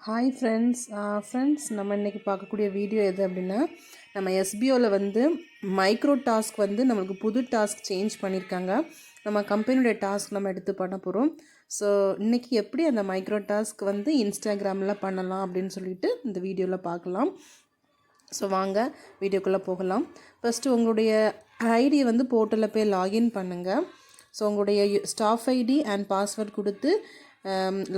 Hi friends friends நம்ம இன்றைக்கி பார்க்கக்கூடிய வீடியோ எது அப்படின்னா நம்ம எஸ்பிஓவில் வந்து மைக்ரோ டாஸ்க் வந்து நம்மளுக்கு புது டாஸ்க் சேஞ்ச் பண்ணியிருக்காங்க நம்ம கம்பெனியோடைய டாஸ்க் நம்ம எடுத்து பண்ண போகிறோம் ஸோ இன்றைக்கி எப்படி அந்த மைக்ரோ டாஸ்க் வந்து இன்ஸ்டாகிராமில் பண்ணலாம் அப்படின்னு சொல்லிட்டு இந்த வீடியோவில் பார்க்கலாம். ஸோ வாங்க வீடியோக்குள்ளே போகலாம். ஃபஸ்ட்டு உங்களுடைய ஐடியை வந்து போர்ட்டலில் போய் லாகின் பண்ணுங்கள் ஸோ உங்களுடைய ஸ்டாஃப் ஐடி அண்ட் பாஸ்வேர்ட் கொடுத்து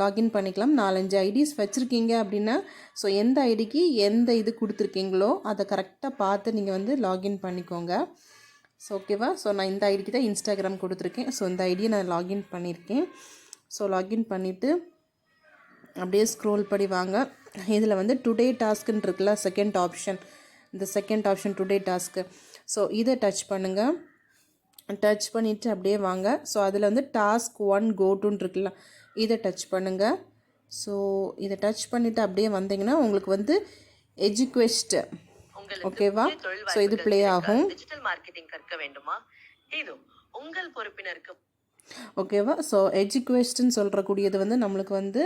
லாகின் பண்ணிக்கலாம். நாலஞ்சு ஐடிஸ் வச்சுருக்கீங்க அப்படின்னா ஸோ எந்த ஐடிக்கு எந்த இது கொடுத்துருக்கீங்களோ அதை கரெக்டாக பார்த்து நீங்கள் வந்து லாகின் பண்ணிக்கோங்க. ஸோ ஓகேவா ஸோ நான் இந்த ஐடிக்கு தான் இன்ஸ்டாகிராம் கொடுத்துருக்கேன். ஸோ இந்த ஐடியை நான் லாகின் பண்ணியிருக்கேன். ஸோ லாகின் பண்ணிவிட்டு அப்படியே ஸ்க்ரோல் படி வாங்க. இதில் வந்து டுடே டாஸ்க்குன்னு இருக்குல்ல செகண்ட் ஆப்ஷன் இந்த second option today task so இதை டச் பண்ணுங்கள் டச் பண்ணிவிட்டு அப்படியே வாங்க. ஸோ அதில் வந்து டாஸ்க் ஒன் கோட்டுன்னு இருக்குல்ல இதை டச் பண்ணுங்கள் ஸோ இதை டச் பண்ணிவிட்டு அப்படியே வந்தீங்கன்னா உங்களுக்கு வந்து எஜுகேஸ்ட் ஓகேவா ஸோ இது ப்ளே ஆகும். டிஜிட்டல் மார்க்கெட்டிங் கற்க வேண்டுமா? இது உங்கள் பொறுப்பினருக்கு ஓகேவா? ஸோ எஜுகேஷன் சொல்கிறக்கூடியது வந்து நம்மளுக்கு வந்து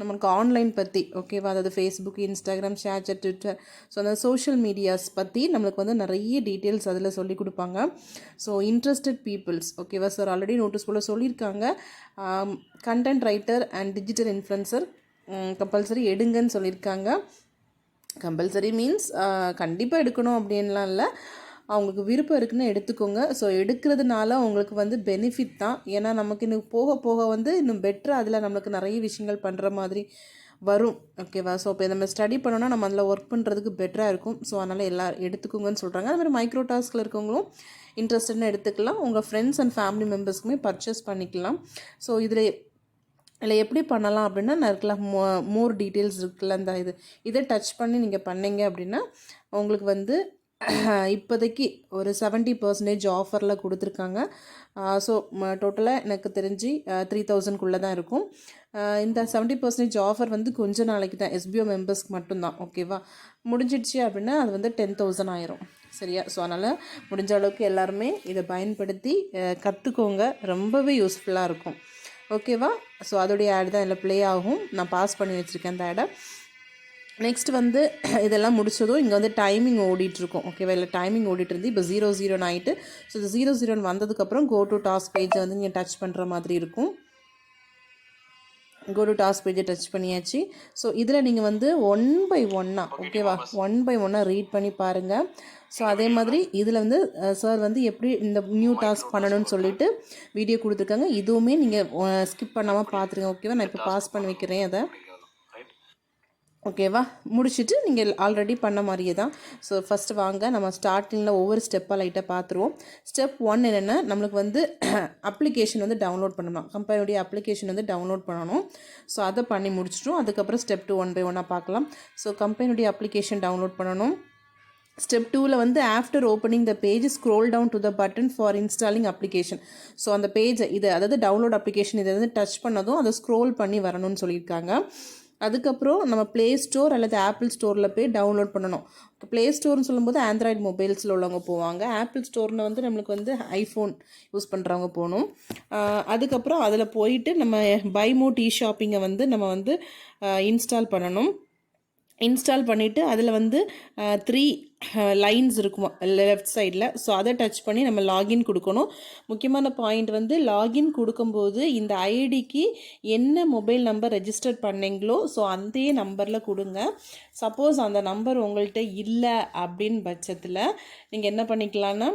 நம்மளுக்கு ஆன்லைன் பற்றி ஓகேவா? அதாவது Facebook Instagram ShareChat Twitter so அந்த சோஷியல் மீடியாஸ் பற்றி நம்மளுக்கு வந்து நிறைய டீட்டெயில்ஸ் அதில் சொல்லி கொடுப்பாங்க. ஸோ இன்ட்ரெஸ்டட் பீப்புள்ஸ் ஓகேவா? சார் ஆல்ரெடி நோட்டீஸ் போல் சொல்லியிருக்காங்க. Content writer and digital influencer compulsory எடுங்கன்னு சொல்லியிருக்காங்க. கம்பல்சரி மீன்ஸ் கண்டிப்பாக எடுக்கணும் அப்படின்லாம் இல்லை. அவங்களுக்கு விருப்பம் இருக்குன்னு எடுத்துக்கோங்க. ஸோ எடுக்கிறதுனால உங்களுக்கு வந்து பெனிஃபிட் தான். ஏன்னா நமக்கு இன்னும் போக போக வந்து இன்னும் பெட்டராக அதில் நம்மளுக்கு நிறைய விஷயங்கள் பண்ணுற மாதிரி வரும். ஓகேவா ஸோ இப்போ நம்ம ஸ்டடி பண்ணோன்னா நம்ம அதில் ஒர்க் பண்ணுறதுக்கு பெட்டராக இருக்கும். ஸோ அதனால் எல்லா எடுத்துக்கோங்கன்னு சொல்கிறாங்க அது மாதிரி மைக்ரோ டாஸ்கில் இருக்கவங்களும் இன்ட்ரெஸ்டட்னு எடுத்துக்கலாம். உங்கள் ஃப்ரெண்ட்ஸ் அண்ட் ஃபேமிலி மெம்பர்ஸ்க்குமே பர்ச்சேஸ் பண்ணிக்கலாம். ஸோ இதில் இல்லை எப்படி பண்ணலாம் அப்படின்னா நான் இருக்கலாம் மோ மோர் டீட்டெயில்ஸ் இருக்குல்ல அந்த இது. இதை டச் பண்ணி நீங்கள் பண்ணீங்க அப்படின்னா உங்களுக்கு வந்து இப்போதைக்கு ஒரு செவன்ட்டி பர்சன்டேஜ் ஆஃபரில் கொடுத்துருக்காங்க. ஸோ டோட்டலாக எனக்கு தெரிஞ்சு த்ரீ தௌசண்ட்குள்ளே தான் இருக்கும். இந்த செவன்ட்டி பர்சன்டேஜ் ஆஃபர் வந்து கொஞ்ச நாளைக்கு தான் எஸ்பிஓ மெம்பர்ஸ்க்கு மட்டும்தான் ஓகேவா முடிஞ்சிடுச்சு அப்படின்னா அது வந்து டென் தௌசண்ட் ஆயிரும் சரியா? ஸோ அதனால் முடிஞ்ச அளவுக்கு எல்லாருமே இதை பயன்படுத்தி கற்றுக்கோங்க ரொம்பவே யூஸ்ஃபுல்லாக இருக்கும் ஓகேவா ஸோ அதோடைய ஆட் தான் இதில் ப்ளே ஆகும். நான் பாஸ் பண்ணி வச்சுருக்கேன் அந்த ஆடை நெக்ஸ்ட் வந்து இதெல்லாம் முடிச்சதும் இங்கே வந்து டைமிங் ஓடிட்டுருக்கும். ஓகேவா இல்லை டைமிங் ஓடிட்டு இருந்து இப்போ ஜீரோ ஜீரோன்னு ஆகிட்டு ஸோ இது ஜீரோ ஜீரோன்னு வந்ததுக்கப்புறம் கோ டு டாஸ்க் பேஜை வந்து நீங்கள் டச் பண்ணுற மாதிரி இருக்கும். கோ டு டாஸ்க் பேஜை டச் பண்ணியாச்சு. ஸோ இதில் நீங்கள் வந்து ஒன் பை ஒன்னாக ஓகேவா ஒன் பை ஒன்னாக ரீட் பண்ணி பாருங்கள் ஸோ அதே மாதிரி இதில் வந்து சார் வந்து எப்படி இந்த நியூ டாஸ்க் பண்ணணும்னு சொல்லிட்டு வீடியோ கொடுத்துருக்காங்க. இதுவுமே நீங்கள் ஸ்கிப் பண்ணாமல் பார்த்துருங்க ஓகேவா நான் இப்போ பாஸ் பண்ணி வைக்கிறேன் அதை. ஓகேவா முடிச்சுட்டு நீங்கள் ஆல்ரெடி பண்ண மாதிரியே தான். ஸோ ஃபஸ்ட்டு வாங்க நம்ம ஸ்டார்டிங்கில் ஒவ்வொரு ஸ்டெப்பாக லைட்டாக பார்த்துருவோம் ஸ்டெப் ஒன் என்னென்னா நம்மளுக்கு வந்து அப்ளிகேஷன் வந்து டவுன்லோட் பண்ணணும். கம்பெனியுடைய அப்ளிகேஷன் வந்து டவுன்லோட் பண்ணணும். ஸோ அதை பண்ணி முடிச்சிட்டோம். அதுக்கப்புறம் ஸ்டெப் டூ ஒன் பை ஒன்னாக பார்க்கலாம் ஸோ கம்பெனியுடைய அப்ளிகேஷன் டவுன்லோட் பண்ணணும். ஸ்டெப் டூவில் வந்து after opening the page scroll down to the button for installing application so அந்த பேஜை இது அதாவது டவுன்லோட் அப்ளிகேஷன் இதை வந்து டச் பண்ணதும் அதை ஸ்க்ரோல் பண்ணி வரணும்னு சொல்லியிருக்காங்க. அதுக்கப்புறம் நம்ம ப்ளே ஸ்டோர் அல்லது ஆப்பிள் ஸ்டோரில் போய் டவுன்லோட் பண்ணணும். ப்ளே ஸ்டோர்னு சொல்லும்போது ஆண்ட்ராய்டு மொபைல்ஸில் உள்ளவங்க போவாங்க. ஆப்பிள் ஸ்டோரில் வந்து நம்மளுக்கு வந்து ஐஃபோன் யூஸ் பண்ணுறவங்க போகணும். அதுக்கப்புறம் அதில் போயிட்டு நம்ம பைமோ டி ஷாப்பிங்கை வந்து நம்ம வந்து இன்ஸ்டால் பண்ணணும். இன்ஸ்டால் பண்ணிவிட்டு அதில் வந்து த்ரீ லைன்ஸ் இருக்குமா லெஃப்ட் சைடில் ஸோ அதை டச் பண்ணி நம்ம லாகின் கொடுக்கணும். முக்கியமான பாயிண்ட் வந்து லாகின் கொடுக்கும்போது இந்த ஐடிக்கு என்ன மொபைல் நம்பர் ரெஜிஸ்டர் பண்ணிங்களோ ஸோ அந்தே நம்பரில் கொடுங்க. சப்போஸ் அந்த நம்பர் உங்கள்கிட்ட இல்லை அப்படின்னு பட்சத்தில் நீங்கள் என்ன பண்ணிக்கலான்னா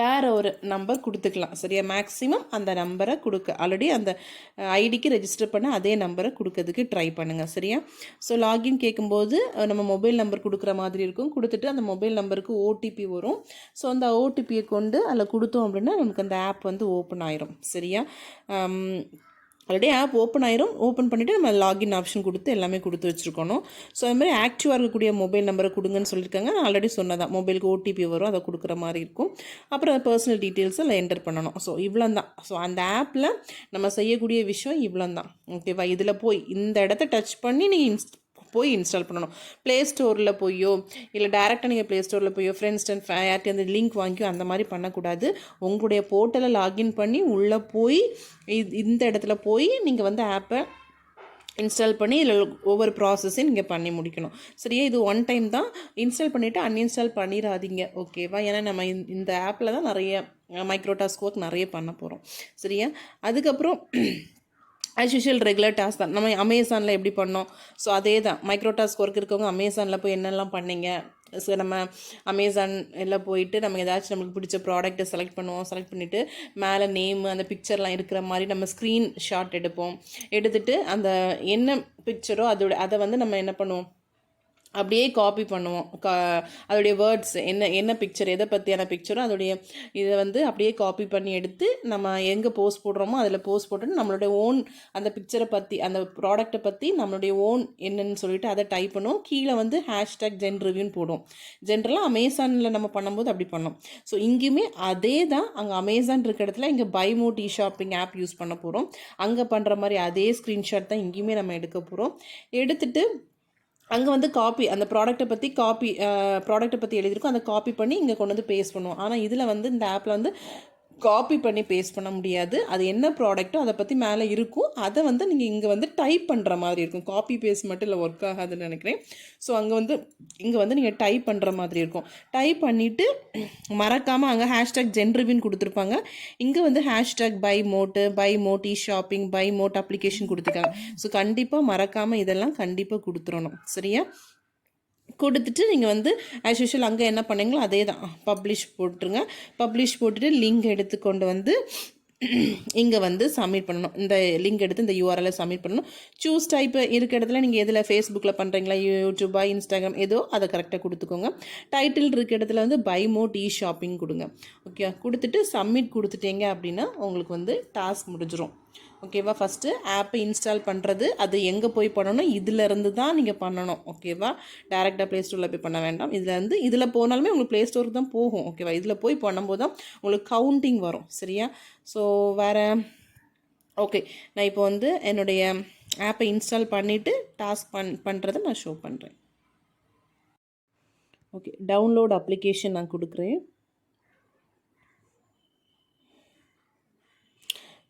வேறு ஒரு நம்பர் கொடுத்துக்கலாம். சரியா? மேக்ஸிமம் அந்த நம்பரை கொடுக்க ஆல்ரெடி அந்த ஐடிக்கு ரெஜிஸ்டர் பண்ண அதே நம்பரை கொடுக்கறதுக்கு ட்ரை பண்ணுங்கள் சரியா? ஸோ லாகின் கேட்கும்போது நம்ம மொபைல் நம்பர் கொடுக்குற மாதிரி இருக்கும். கொடுத்துட்டு அந்த மொபைல் நம்பருக்கு ஓடிபி வரும். ஸோ அந்த ஓடிபியை கொண்டு அதில் கொடுத்தோம் அப்படின்னா நமக்கு அந்த ஆப் வந்து ஓப்பன் ஆயிரும். சரியா? ஆல்ரெடி ஆப் ஓப்பன் ஆயிரும். ஓப்பன் பண்ணிவிட்டு நம்ம லாகின் ஆப்ஷன் கொடுத்து எல்லாமே கொடுத்து வச்சுருக்கணும். ஸோ அது மாதிரி ஆக்டிவாக இருக்கக்கூடிய மொபைல் நம்பரை கொடுங்கன்னு சொல்லியிருக்காங்க. நான் ஆல்ரெடி சொன்னதான் மொபைலுக்கு ஓடிபி வரும் அதை கொடுக்குற மாதிரி இருக்கும். அப்புறம் பர்சனல் டீட்டெயில்ஸ் அதில் என்டர் பண்ணணும். ஸோ இவ்வளோ தான் ஸோ அந்த ஆப்பில் நம்ம செய்யக்கூடிய விஷயம் இவ்வளோ தான் ஓகேவா இதில் போய் இந்த இடத்த டச் பண்ணி நீங்கள் இன்ஸ்ட் போய் இன்ஸ்டால் பண்ணணும். ப்ளே ஸ்டோரில் போயோ இல்லை டேரெக்டாக நீங்கள் ப்ளே ஸ்டோரில் போயோ ஃப்ரெண்ட்ஸ் அண்ட் யார்கிட்ட அந்த லிங்க் வாங்கியோ அந்த மாதிரி பண்ணக்கூடாது. உங்களுடைய போர்ட்டலை லாகின் பண்ணி உள்ளே போய் இந்த இடத்துல போய் நீங்கள் வந்து ஆப்பை இன்ஸ்டால் பண்ணி இதில் ஒவ்வொரு ப்ராசஸையும் நீங்கள் பண்ணி முடிக்கணும். சரியா? இது ஒன் டைம் தான். இன்ஸ்டால் பண்ணிவிட்டு அன்இன்ஸ்டால் பண்ணிடாதீங்க. ஓகேவா ஏன்னா நம்ம இந்த- இந்த ஆப்பில் தான் நிறைய மைக்ரோடாஸ்க் ஒர்க் நிறைய பண்ண போகிறோம் சரியா? அதுக்கப்புறம் ஆஸ் யூஷுவல் ரெகுலர் டாஸ்க் தான். நம்ம அமேசானில் எப்படி பண்ணோம்? ஸோ அதே தான் மைக்ரோ டாஸ்க் ஒர்க் இருக்கவங்க அமேசானில் போய் என்னெல்லாம் பண்ணீங்க? ஸோ நம்ம அமேசான் எல்லாம் போயிட்டு நம்ம ஏதாச்சும் நம்மளுக்கு பிடிச்ச ப்ராடக்ட்டை செலக்ட் பண்ணுவோம். செலக்ட் பண்ணிவிட்டு மேலே நேம் அந்த பிக்சர்லாம் இருக்கிற மாதிரி நம்ம ஸ்க்ரீன் ஷாட் எடுப்போம். எடுத்துட்டு அந்த என்ன பிக்சரோ அதோட அதை வந்து நம்ம என்ன பண்ணுவோம்? அப்படியே காப்பி பண்ணுவோம். கா அதோடைய வேர்ட்ஸ் என்ன என்ன பிக்சர் எதை பற்றியான பிக்சரோ அதோடைய இதை வந்து அப்படியே காப்பி பண்ணி எடுத்து நம்ம எங்கே போஸ்ட் போடுறோமோ அதில் போஸ்ட் போட்டுட்டு நம்மளுடைய ஓன் அந்த பிக்சரை பற்றி அந்த ப்ராடக்ட்டை பற்றி நம்மளுடைய ஓன் என்னன்னு சொல்லிட்டு அதை டைப் பண்ணுவோம். கீழே வந்து ஹேஷ்டேக் ஜென் ரிவ்யூன்னு போடுவோம் ஜென்ரலாக அமேசானில் நம்ம பண்ணும்போது அப்படி பண்ணோம். ஸோ இங்கேயுமே அதே தான் அங்கே அமேசான் இருக்க இடத்துல இங்கே பைமோ டி ஷாப்பிங் ஆப் யூஸ் பண்ண போகிறோம் அங்கே பண்ணுற மாதிரி அதே ஸ்க்ரீன்ஷாட் தான் இங்கேயுமே நம்ம எடுக்க போகிறோம் எடுத்துகிட்டு அங்கே வந்து காப்பி அந்த ப்ராடக்ட்டை பற்றி காப்பி ப்ராடக்ட்டை பற்றி எழுதியிருக்கோம். அந்த காப்பி பண்ணி இங்கே கொண்டு வந்து பேஸ்ட் பண்ணுவோம். ஆனால் இதில் வந்து இந்த ஆப்பில் வந்து காப்பி பண்ணி பேஸ்ட் பண்ண முடியாது. அது என்ன ப்ராடக்ட்டோ அதை பற்றி மேலே இருக்கும். அதை வந்து நீங்கள் இங்கே வந்து டைப் பண்ணுற மாதிரி இருக்கும். காப்பி பேஸ்ட் மட்டும் இல்லை ஒர்க் ஆகாதுன்னு நினைக்கிறேன். ஸோ அங்கே வந்து இங்கே வந்து நீங்கள் டைப் பண்ணுற மாதிரி இருக்கும். டைப் பண்ணிவிட்டு மறக்காமல் அங்கே ஹேஷ்டேக் ஜென்ரிவின் கொடுத்துருப்பாங்க. இங்கே வந்து ஹேஷ்டேக் பை மோட்டு பை மோட்டி ஷாப்பிங் பை மோட் அப்ளிகேஷன் கொடுத்துருக்காங்க. ஸோ கண்டிப்பாக மறக்காமல் இதெல்லாம் கண்டிப்பாக கொடுத்துடணும் சரியா? கொடுத்துட்டு நீங்கள் வந்து ஆஸ் யூஷுவல் அங்கே என்ன பண்ணீங்களோ அதே தான் பப்ளிஷ் போட்டுருங்க. பப்ளிஷ் போட்டுட்டு லிங்க் எடுத்து கொண்டு வந்து இங்கே வந்து சப்மிட் பண்ணணும். இந்த லிங்க் எடுத்து இந்த யூஆர்எல்ல சப்மிட் பண்ணணும். சூஸ் டைப் இருக்க இடத்துல நீங்கள் எதில் ஃபேஸ்புக்கில் பண்ணுறீங்களா யூடியூபா இன்ஸ்டாகிராம் ஏதோ அதை கரெக்டாக கொடுத்துக்கோங்க. டைட்டில் இருக்க இடத்துல வந்து பை மோட் டி ஷாப்பிங் கொடுங்க. ஓகே கொடுத்துட்டு சப்மிட் கொடுத்துட்டீங்க அப்படின்னா உங்களுக்கு வந்து டாஸ்க் முடிஞ்சிடும் ஓகேவா? ஃபஸ்ட்டு ஆப்பை இன்ஸ்டால் பண்ணுறது அது எங்கே போய் பண்ணணும்? இதிலேருந்து தான் நீங்கள் பண்ணணும் ஓகேவா? டேரெக்டாக ப்ளே ஸ்டோரில் போய் பண்ண வேண்டாம். இதில் இருந்து இதில் போனாலுமே உங்களுக்கு ப்ளே ஸ்டோருக்கு தான் போகும் ஓகேவா? இதில் போய் பண்ணும்போது தான் உங்களுக்கு கவுண்டிங் வரும் சரியா? ஸோ வேறு ஓகே நான் இப்போ வந்து என்னுடைய ஆப்பை இன்ஸ்டால் பண்ணிவிட்டு டாஸ்க் பண் பண்ணுறதை நான் ஷோ பண்ணுறேன் ஓகே டவுன்லோட் அப்ளிகேஷன் நான் கொடுக்குறேன்.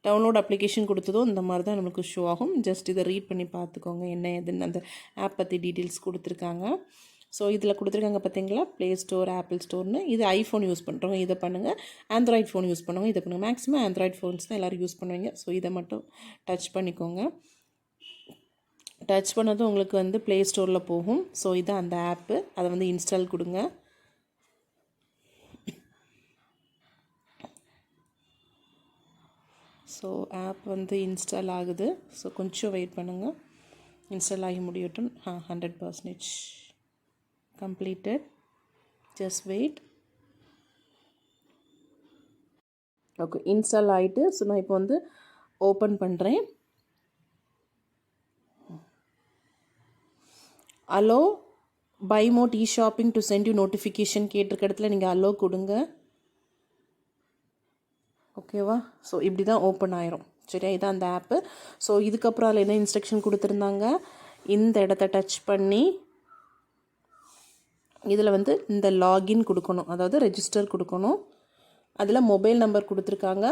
டவுன்லோட் அப்ளிகேஷன் கொடுத்ததும் இந்த மாதிரி தான் நமக்கு ஷோ ஆகும். ஜஸ்ட் இதை ரீட் பண்ணி பார்த்துக்கோங்க என்ன ஏதுன்னு அந்த ஆப் பற்றி டீட்டெயில்ஸ் கொடுத்துருக்காங்க. ஸோ இதில் கொடுத்துருக்காங்க பார்த்தீங்களா? ப்ளே ஸ்டோர் ஆப்பிள் ஸ்டோர்னு இது ஐஃபோன் யூஸ் பண்ணுறவங்க இதை பண்ணுங்கள் ஆண்ட்ராய்ட் ஃபோன் யூஸ் பண்ணுவோம் இதை பண்ணுங்கள் மேக்ஸிமம் ஆண்ட்ராய்ட் ஃபோன்ஸ் தான் எல்லோரும் யூஸ் பண்ணுவீங்க. ஸோ இதை மட்டும் டச் பண்ணிக்கோங்க. டச் பண்ணதும் உங்களுக்கு வந்து ப்ளே ஸ்டோரில் போகும். ஸோ இதான் அந்த ஆப்பு அதை வந்து இன்ஸ்டால் கொடுங்க. ஸோ ஆப் வந்து இன்ஸ்டால் ஆகுது. ஸோ கொஞ்சம் வெயிட் பண்ணுங்கள் இன்ஸ்டால் ஆகி முடியட்டும். ஆ hundred percentage completed just wait okay install ஆகிட்டு ஸோ நான் இப்போ வந்து ஓப்பன் பண்ணுறேன் அலோ பை mode e shopping to send you notification கேட்டிருக்க இடத்துல நீங்கள் அலோ கொடுங்க. ஓகேவா? ஸோ இப்படி தான் ஓப்பன் ஆயிரும். சரியா? இதான் அந்த ஆப்பு ஸோ இதுக்கப்புறம் அதில் என்ன இன்ஸ்ட்ரக்ஷன் கொடுத்துருந்தாங்க? இந்த இடத்த டச் பண்ணி இதில் வந்து இந்த லாகின் கொடுக்கணும். அதாவது ரெஜிஸ்டர் கொடுக்கணும். அதில் மொபைல் நம்பர் கொடுத்துருக்காங்க.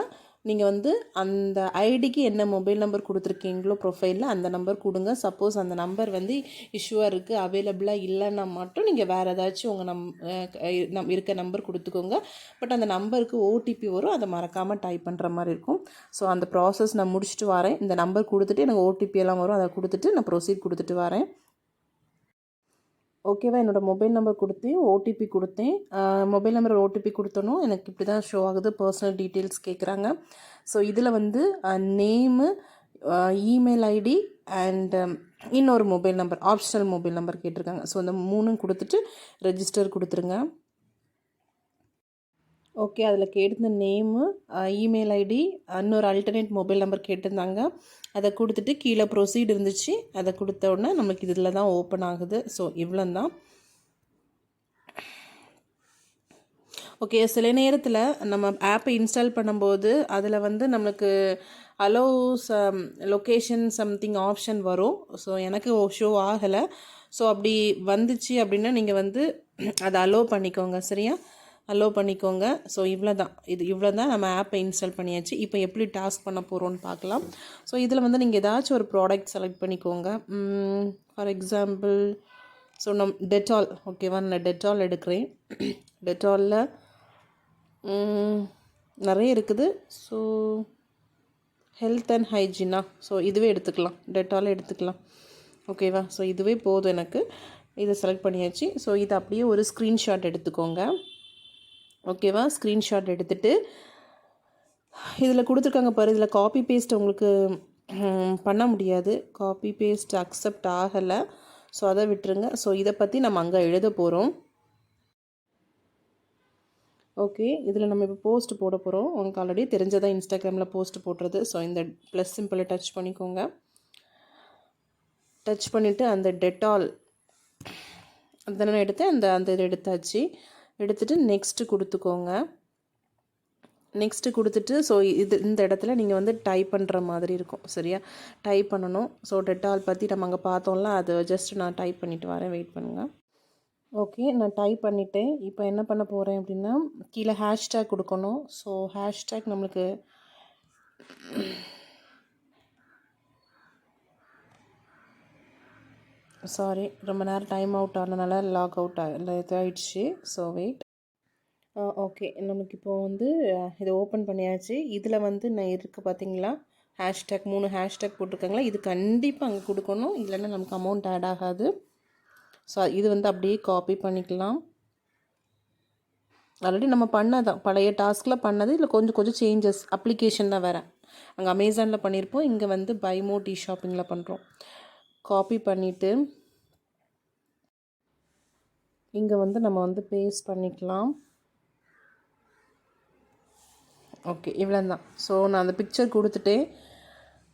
நீங்கள் வந்து அந்த ஐடிக்கு என்ன மொபைல் நம்பர் கொடுத்துருக்கீங்களோ ப்ரொஃபைலில் அந்த நம்பர் கொடுங்க. சப்போஸ் அந்த நம்பர் வந்து இஷ்யூவாக இருக்குது அவைலபிளாக இல்லைன்னா மட்டும் நீங்கள் வேறு ஏதாச்சும் உங்கள் நம் நம் இருக்க நம்பர் கொடுத்துக்கோங்க. பட் அந்த நம்பருக்கு ஓடிபி வரும் அதை மறக்காமல் டைப் பண்ணுற மாதிரி இருக்கும். ஸோ அந்த ப்ராசஸ் நான் முடிச்சுட்டு வரேன். இந்த நம்பர் கொடுத்துட்டு எனக்கு ஓடிபி எல்லாம் வரும் அதை கொடுத்துட்டு நான் ப்ரொசீட் கொடுத்துட்டு வரேன். ஓகேவா? என்னோடய மொபைல் நம்பர் கொடுத்தேன். ஓடிபி கொடுத்தேன். மொபைல் நம்பர் ஓடிபி கொடுத்தனும் எனக்கு இப்படி தான் ஷோ ஆகுது. பர்சனல் டீட்டெயில்ஸ் கேட்குறாங்க ஸோ இதில் வந்து நேமு இமெயில் ஐடி அண்ட் இன்னொரு mobile number optional mobile number கேட்டிருக்காங்க. ஸோ அந்த மூணும் கொடுத்துட்டு ரெஜிஸ்டர் கொடுத்துருங்க. ஓகே அதில் கேட்டிருந்த நேமு இமெயில் ஐடி இன்னொரு அல்டர்னேட் மொபைல் நம்பர் கேட்டிருந்தாங்க. அதை கொடுத்துட்டு கீழே ப்ரொசீட் இருந்துச்சு. அதை கொடுத்த உடனே நமக்கு இதில் தான் ஓப்பன் ஆகுது. ஸோ இவ்வளோ தான் ஓகே சில நேரத்தில் நம்ம ஆப்பை இன்ஸ்டால் பண்ணும்போது அதில் வந்து நம்மளுக்கு allow some location something option வரும். ஸோ எனக்கு ஷோ ஆகலை. ஸோ அப்படி வந்துச்சு அப்படின்னா நீங்கள் வந்து அதை அலோவ் பண்ணிக்கோங்க. சரியா? அலோவ் பண்ணிக்கோங்க. ஸோ இவ்வளோ தான் இது இவ்வளோ தான் நம்ம ஆப்பை இன்ஸ்டால் பண்ணியாச்சு. இப்போ எப்படி டாஸ்க் பண்ண போகிறோம்னு பார்க்கலாம். ஸோ இதில் வந்து நீங்கள் ஏதாச்சும் ஒரு ப்ராடக்ட் செலக்ட் பண்ணிக்கோங்க. ஃபார் எக்ஸாம்பிள் ஸோ நம் டெட்டால் ஓகேவா நான் டெட்டால் எடுக்கிறேன். டெட்டாலில் நிறைய இருக்குது. ஸோ ஹெல்த் அண்ட் ஹைஜீனா ஸோ இதுவே எடுத்துக்கலாம். டெட்டால் எடுத்துக்கலாம். ஓகேவா ஸோ இதுவே போதும் எனக்கு. இதை செலக்ட் பண்ணியாச்சு. ஸோ இதை அப்படியே ஒரு ஸ்க்ரீன்ஷாட் எடுத்துக்கோங்க. ஓகேவா? ஸ்க்ரீன்ஷாட் எடுத்துகிட்டு இதில் கொடுத்துருக்காங்க பாரு இதில் காப்பி பேஸ்ட் உங்களுக்கு பண்ண முடியாது. காப்பி பேஸ்ட் அக்செப்ட் ஆகலை. ஸோ அதை விட்டுருங்க. ஸோ இதை பற்றி நம்ம அங்கே எழுத போகிறோம் ஓகே இதில் நம்ம இப்போ போஸ்ட் போட போகிறோம் உங்களுக்கு ஆல்ரெடி தெரிஞ்சதான் இன்ஸ்டாகிராமில் போஸ்ட் போடுறது. ஸோ இந்த ப்ளஸ் சிம்பிளை டச் பண்ணிக்கோங்க. டச் பண்ணிவிட்டு அந்த டெட்டால் அதெல்லாம் எடுத்து அந்த அந்த இது எடுத்தாச்சு. எடுத்துகிட்டு நெக்ஸ்ட்டு கொடுத்துக்கோங்க. நெக்ஸ்ட்டு கொடுத்துட்டு ஸோ இது இந்த இடத்துல நீங்கள் வந்து டைப் பண்ணுற மாதிரி இருக்கும் சரியா? டைப் பண்ணணும். ஸோ டெட்டால் பற்றி நம்ம அங்கே பார்த்தோம்ல அது ஜஸ்ட் நான் டைப் பண்ணிவிட்டு வரேன் வெயிட் பண்ணுங்கள் ஓகே நான் டைப் பண்ணிட்டேன். இப்போ என்ன பண்ண போகிறேன் அப்படின்னா கீழே ஹேஷ்டேக் கொடுக்கணும். ஸோ ஹேஷ்டேக் நம்மளுக்கு சாரி ரொம்ப நேரம் டைம் அவுட் ஆனதுனால லாக் அவுட் ஆகல இதாகிடுச்சு ஸோ வெயிட் ஓகே நமக்கு இப்போ வந்து இதை ஓப்பன் பண்ணியாச்சு. இதில் வந்து நான் இருக்குது பார்த்தீங்களா ஹேஷ்டேக் மூணு ஹேஷ்டேக் போட்டிருக்காங்களா? இது கண்டிப்பாக அங்கே கொடுக்கணும். இல்லைன்னா நமக்கு அமௌண்ட் ஆட் ஆகாது. ஸோ இது வந்து அப்படியே காப்பி பண்ணிக்கலாம். ஆல்ரெடி நம்ம பண்ணதான். பழைய டாஸ்கில் பண்ணது. இல்லை கொஞ்சம் கொஞ்சம் சேஞ்சஸ் அப்ளிகேஷன் தான் வேறு. அங்கே அமேசானில் பண்ணியிருப்போம் இங்கே வந்து பைமோ டி ஷாப்பிங்கில் பண்ணுறோம் காப்பி பண்ணிவிட்டு இங்கே வந்து நம்ம வந்து பேஸ்ட் பண்ணிக்கலாம். ஓகே இவ்வளோ தான் ஸோ நான் அந்த பிக்சர் கொடுத்துட்டேன்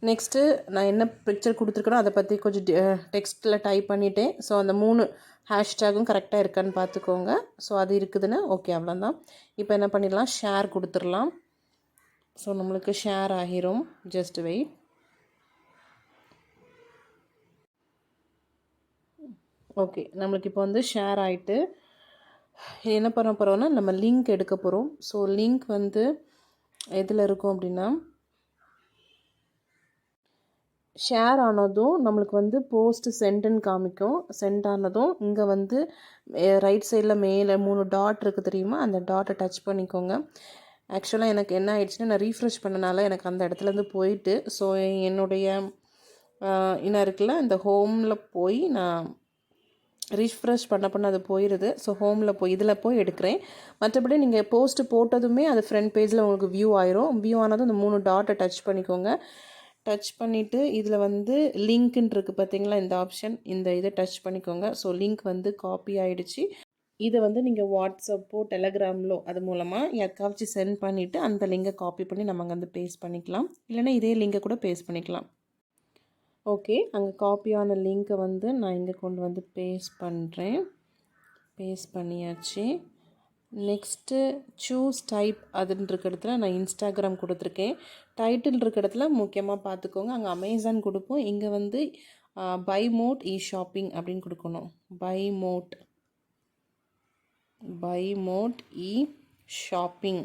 நெக்ஸ்ட்டு நான் என்ன பிக்சர் கொடுத்துருக்கேனோ அதை பற்றி கொஞ்சம் டெக்ஸ்ட்டில் டைப் பண்ணிட்டேன் ஸோ அந்த மூணு ஹேஷ்டேகும் கரெக்டாக இருக்கான்னு பார்த்துக்கோங்க. ஸோ அது இருக்குதுன்னு ஓகே அவ்வளோதான் இப்போ என்ன பண்ணிடலாம்? ஷேர் கொடுத்துடலாம். ஸோ நம்மளுக்கு ஷேர் ஆகிரும். Just wait okay. நம்மளுக்கு இப்போ வந்து ஷேர் ஆகிட்டு என்ன பண்ண போகிறோம்னா நம்ம லிங்க் எடுக்க போகிறோம் ஸோ லிங்க் வந்து எதில் இருக்கும் அப்படின்னா ஷேர் ஆனதும் நம்மளுக்கு வந்து போஸ்ட் சென்டுன்னு காமிக்கும். சென்ட் ஆனதும் இங்கே வந்து ரைட் சைடில் மேலே மூணு டாட் இருக்குது தெரியுமா? அந்த டாட்டை டச் பண்ணிக்கோங்க. ஆக்சுவலாக எனக்கு என்ன ஆயிடுச்சுன்னா நான் ரீஃப்ரெஷ் பண்ணனால எனக்கு அந்த இடத்துலேருந்து போயிட்டு ஸோ என்னுடைய என்ன இருக்குல்ல இந்த ஹோமில் போய் நான் ரீஃப்ரெஷ் பண்ண பண்ண அது போயிடுது ஸோ ஹோமில் போய் இதில் போய் எடுக்கிறேன். மற்றபடி நீங்கள் போஸ்ட் போட்டதுமே அது ஃப்ரண்ட் பேஜில் உங்களுக்கு வியூ ஆயிரும். வியூ ஆனதும் அந்த மூணு டாட்டை டச் பண்ணிக்கோங்க. டச் பண்ணிவிட்டு இதில் வந்து லிங்க்னு இருக்குது பார்த்தீங்களா இந்த ஆப்ஷன் இந்த இதை டச் பண்ணிக்கோங்க. ஸோ லிங்க் வந்து காப்பி ஆகிடுச்சு இதை வந்து நீங்கள் வாட்ஸ்அப்போ டெலகிராம்லோ அது மூலமாக யாருக்காச்சும் சென்ட் பண்ணிவிட்டு அந்த லிங்கை காப்பி பண்ணி நம்ம அங்கே வந்து பேஸ்ட் பண்ணிக்கலாம். இல்லைன்னா இதே லிங்கை கூட பேஸ்ட் பண்ணிக்கலாம். ஓகே அங்கே காப்பியான லிங்க்கை வந்து நான் இங்கே கொண்டு வந்து பேஸ்ட் பண்ணுறேன் பேஸ்ட் பண்ணியாச்சு. நெக்ஸ்ட்டு சூஸ் டைப் அதுன்ற இருக்க இடத்துல நான் இன்ஸ்டாகிராம் கொடுத்துருக்கேன். டைட்டில் இருக்க இடத்துல முக்கியமாக பார்த்துக்கோங்க. அங்கே அமேசான் கொடுப்போம். இங்கே வந்து பை மோட் இ ஷாப்பிங் அப்படின்னு கொடுக்கணும். பை மோட் பை மோட் இ ஷாப்பிங்